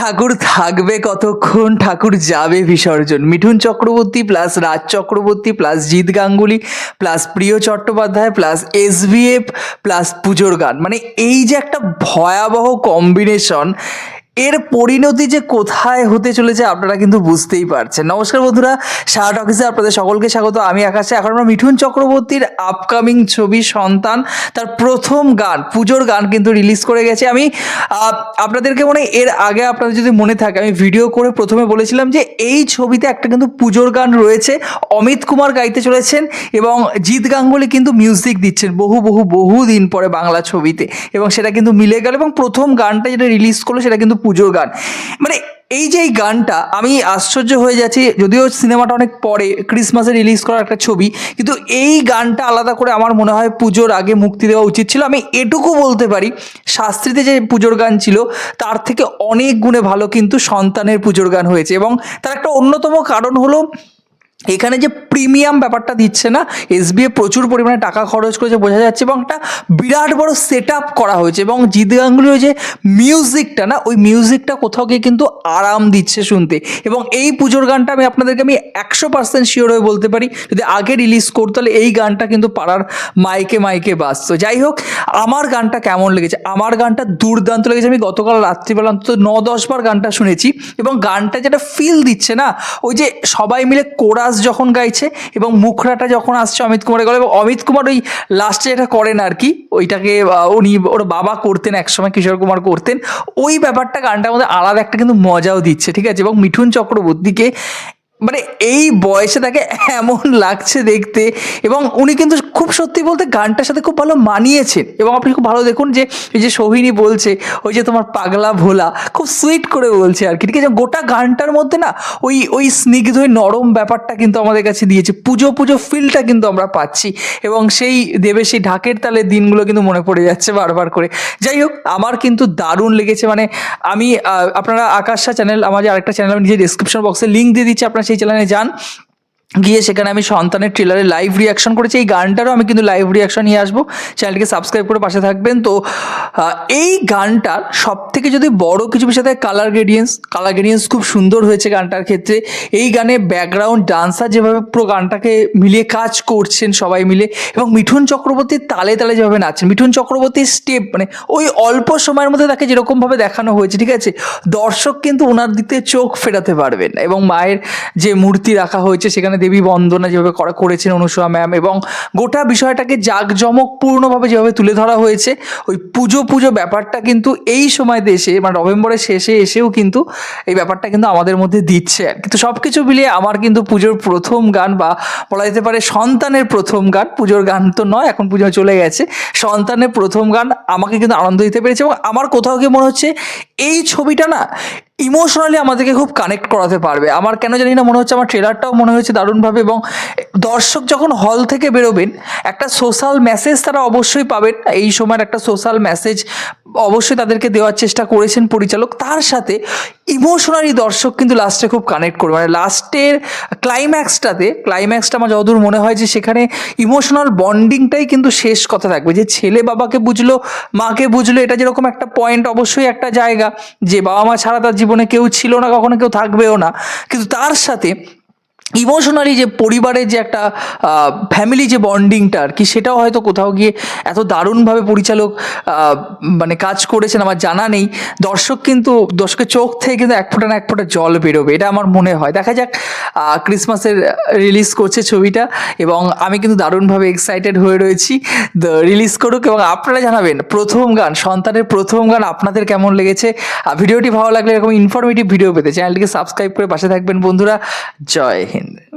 ঠাকুর থাকবে কতক্ষণ? ঠাকুর যাবে বিসর্জন। Mithun Chakraborty plus Raj Chakraborty plus Jeet Ganguly plus Priyo Chattopadhyay plus SVF plus পুজোর গান। মানে এই যে একটা ভয়াবহ কম্বিনেশন এর পরিণতি যে কোথায় হতে চলেছে আপনারা কিন্তু বুঝতেই পারছেন। নমস্কার বন্ধুরা শার্ট অফিসে আপনাদের সকলকে স্বাগত। আমি আকাশে। এখন আমরা মিঠুন চক্রবর্তীর আপকামিং ছবি সন্তান, তার প্রথম গান, পুজোর গান কিন্তু রিলিজ করে গেছে। আমি আপনাদেরকে মনে এর আগে আপনাদের যদি মনে থাকে, আমি ভিডিও করে প্রথমে বলেছিলাম যে এই ছবিতে একটা কিন্তু পুজোর গান রয়েছে। অমিত কুমার গাইতে চলেছেন এবং জিৎ গাঙ্গুলি কিন্তু মিউজিক দিচ্ছেন বহু বহু বহু দিন পরে বাংলা ছবিতে। এবং সেটা কিন্তু মিলে গেল এবং প্রথম গানটা যেটা রিলিজ করল সেটা কিন্তু পুজোর গান। মানে এই যে এই গানটা, আমি আশ্চর্য হয়ে যাচ্ছি, যদিও সিনেমাটা অনেক পরে, ক্রিসমাসে রিলিজ করা একটা ছবি, কিন্তু এই গানটা আলাদা করে আমার মনে হয় পুজোর আগে মুক্তি দেওয়া উচিত ছিল। আমি এটুকু বলতে পারি, শাস্ত্রীতে যে পুজোর গান ছিল, তার থেকে অনেক গুণে ভালো কিন্তু সন্তানের পুজোর গান হয়েছে এবং তার একটা অন্যতম কারণ হলো এখানে যে প্রিমিয়াম ব্যাপারটা দিচ্ছে না এসবিএ প্রচুর পরিমাণে টাকা খরচ করেছে বোঝা যাচ্ছে এবং একটা বিরাট বড় সেট করা হয়েছে এবং জিৎ গাঙ্গুলির যে মিউজিকটা না, ওই মিউজিকটা কোথাও গিয়ে কিন্তু আরাম দিচ্ছে শুনতে। এবং এই পুজোর গানটা আমি আপনাদেরকে আমি একশো পার্সেন্ট শিওর হয়ে বলতে পারি, যদি আগে রিলিজ করতো তাহলে এই গানটা কিন্তু পাড়ার মাইকে মাইকে বাজতো। যাই হোক, আমার গানটা কেমন লেগেছে? আমার গানটা দুর্দান্ত লেগেছে। আমি গতকাল রাত্রিবেলা অন্তত ন দশ বার গানটা শুনেছি এবং গানটা যেটা ফিল দিচ্ছে না, ওই যে সবাই মিলে কোরাস যখন গাইছে এবং মুখরাটা যখন আসছে অমিত কুমারের গলা এবং অমিত কুমার ওই লাস্টে এটা করেন আর কি, ওইটাকে উনি ওর বাবা করতেন, একসময় কিশোর কুমার করতেন, ওই ব্যাপারটা গানটার মধ্যে আলাদা একটা কিন্তু মজাও দিচ্ছে, ঠিক আছে? এবং মিঠুন চক্রবর্তীকে মানে এই বয়সে তাকে এমন লাগছে দেখতে এবং উনি কিন্তু খুব সত্যি বলতে গানটার সাথে খুব ভালো মানিয়েছেন এবং আপনি খুব ভালো দেখুন যে এই যে সোহিনী বলছে, ওই যে তোমার পাগলা ভোলা, খুব সুইট করে বলছে আর কি। ঠিক আছে, গোটা গানটার মধ্যে না ওই ওই স্নিগ্ধ নরম ব্যাপারটা কিন্তু আমাদের কাছে দিয়েছে। পুজো পুজো ফিলটা কিন্তু আমরা পাচ্ছি এবং সেই দেবে সেই ঢাকের তালের দিনগুলো কিন্তু মনে পড়ে যাচ্ছে বারবার করে। যাই হোক, আমার কিন্তু দারুণ লেগেছে। মানে আমি আপনারা আকাশা চ্যানেল আমার যে আরেকটা চ্যানেল আমি নিজে ডিসক্রিপশন বক্সে লিঙ্ক দিয়ে দিচ্ছি, আপনারা সেই চ্যানেলে যান, গিয়ে সেখানে আমি সন্তানের ট্রেলারে লাইভ রিয়াকশন করেছি। এই গানটারও আমি কিন্তু লাইভ রিয়াকশন নিয়ে আসব। চ্যানেলটিকে সাবস্ক্রাইব করে পাশে থাকবেন। তো এই গানটার সব থেকে যদি বড় কিছু বিষয় কালার গ্রেডিয়েন্স কালার গ্রেডিয়েন্স খুব সুন্দর হয়েছে গানটার ক্ষেত্রে। এই গানে ব্যাকগ্রাউন্ড ডান্সার যেভাবে পুরো গানটাকে মিলিয়ে কাজ করছেন সবাই মিলে, এবং মিঠুন চক্রবর্তীর তালে তালে যেভাবে নাচছেন, মিঠুন চক্রবর্তীর স্টেপ মানে ওই অল্প সময়ের মধ্যে তাকে যেরকমভাবে দেখানো হয়েছে, ঠিক আছে? দর্শক কিন্তু ওনার দিকে চোখ ফেরাতে পারবেন এবং মায়ের যে মূর্তি রাখা হয়েছে, সেখানে দেবী বন্দনা যেভাবে করা করেছেন অনুসূয়া ম্যাম, এবং গোটা বিষয়টাকে জাঁকজমকপূর্ণভাবে যেভাবে তুলে ধরা হয়েছে, ওই পুজো পুজো ব্যাপারটা কিন্তু এই সময় দেশে মানে নভেম্বরের শেষে এসেও কিন্তু এই ব্যাপারটা কিন্তু আমাদের মধ্যে দিচ্ছে আর কিন্তু সব কিছু মিলিয়ে আমার কিন্তু পুজোর প্রথম গান বা বলা যেতে পারে সন্তানের প্রথম গান, পুজোর গান তো নয়, এখন পুজো চলে গেছে। সন্তানের প্রথম গান আমাকে কিন্তু আনন্দ দিতে পেরেছে এবং আমার কোথাও গিয়ে মনে হচ্ছে এই ছবিটা না ইমোশনালি আমাদেরকে খুব কানেক্ট করাতে পারবে। আমার কেন জানি না মনে হচ্ছে আমার ট্রেলারটাও মনে হয়েছে দারুণভাবে এবং দর্শক যখন হল থেকে বেরোবেন, একটা সোশ্যাল মেসেজ তারা অবশ্যই পাবেন। এই সময়ের একটা সোশ্যাল মেসেজ অবশ্যই তাদেরকে দেওয়ার চেষ্টা করেছেন পরিচালক। তার সাথে ইমোশনালি দর্শক কিন্তু লাস্টে খুব কানেক্ট করবে। মানে লাস্টের ক্লাইম্যাক্সটাতে ক্লাইম্যাক্সটা আমার যতদূর মনে হয় যে সেখানে ইমোশনাল বন্ডিংটাই কিন্তু শেষ কথা থাকবে। যে ছেলে বাবাকে বুঝলো, মাকে বুঝলো, এটা যেরকম একটা পয়েন্ট অবশ্যই একটা জায়গা। যে বাবা মা ছাড়া তার জীবনে কেউ ছিল না, কখনো কেউ থাকবেও না। কিন্তু তার সাথে ইমোশনালি যে পরিবারের যে একটা ফ্যামিলি যে বন্ডিংটা আর কি, সেটাও হয়তো কোথাও গিয়ে এত দারুণভাবে পরিচালক মানে কাজ করেছেন আমার জানা নেই। দর্শক কিন্তু, দর্শকের চোখ থেকে কিন্তু এক ফোঁটা না এক ফোঁটা জল বেরোবে, এটা আমার মনে হয়। দেখা যাক ক্রিসমাসের রিলিজ করছে ছবিটা এবং আমি কিন্তু দারুণভাবে এক্সাইটেড হয়ে রয়েছি। রিলিজ করুক এবং আপনারা জানাবেন, প্রথম গান, সন্তানের প্রথম গান আপনাদের কেমন লেগেছে? ভিডিওটি ভালো লাগলে এরকম ইনফরমেটিভ ভিডিও পেতে চ্যানেলটিকে সাবস্ক্রাইব করে পাশে থাকবেন বন্ধুরা। জয় হিন্দ। 嗯